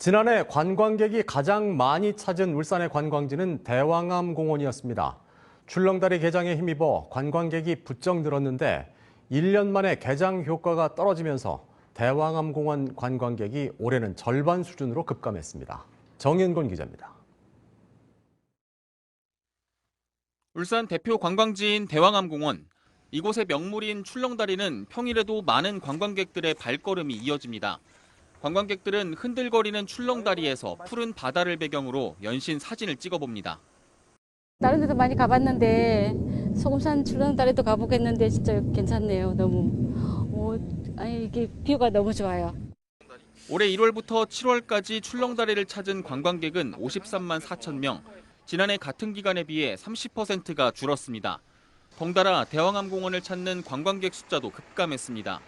지난해 관광객이 가장 많이 찾은 울산의 관광지는 대왕암 공원이었습니다. 출렁다리 개장에 힘입어 관광객이 부쩍 늘었는데 1년 만에 개장 효과가 떨어지면서 대왕암 공원 관광객이 올해는 절반 수준으로 급감했습니다. 정현곤 기자입니다. 울산 대표 관광지인 대왕암 공원. 이곳의 명물인 출렁다리는 평일에도 많은 관광객들의 발걸음이 이어집니다. 관광객들은 흔들거리는 출렁다리에서 푸른 바다를 배경으로 연신 사진을 찍어봅니다. 다른 데도 많이 가봤는데 소금산 출렁다리도 가보겠는데 진짜 괜찮네요. 너무 어, 아니 이게 뷰가 너무 좋아요. 올해 1월부터 7월까지 출렁다리를 찾은 관광객은 53만 4천 명. 지난해 같은 기간에 비해 30%가 줄었습니다. 덩달아 대왕암공원을 찾는 관광객 숫자도 급감했습니다.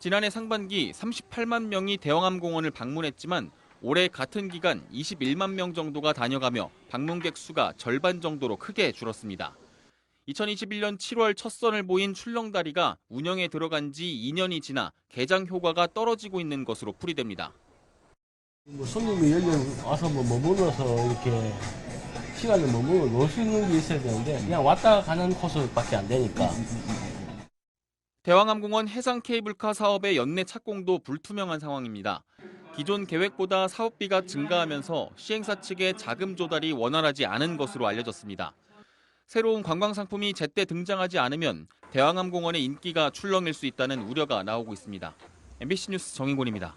지난해 상반기 38만 명이 대왕암공원을 방문했지만 올해 같은 기간 21만 명 정도가 다녀가며 방문객 수가 절반 정도로 크게 줄었습니다. 2021년 7월 첫 선을 보인 출렁다리가 운영에 들어간 지 2년이 지나 개장 효과가 떨어지고 있는 것으로 풀이됩니다. 뭐 손님이 여기 와서 뭐 머물러서 이렇게 시간을 머물러 놀수 있는 게 있어야 되는데 그냥 왔다 가는 코스밖에 안 되니까 대왕암공원 해상 케이블카 사업의 연내 착공도 불투명한 상황입니다. 기존 계획보다 사업비가 증가하면서 시행사 측의 자금 조달이 원활하지 않은 것으로 알려졌습니다. 새로운 관광 상품이 제때 등장하지 않으면 대왕암공원의 인기가 출렁일 수 있다는 우려가 나오고 있습니다. MBC 뉴스 정인곤입니다.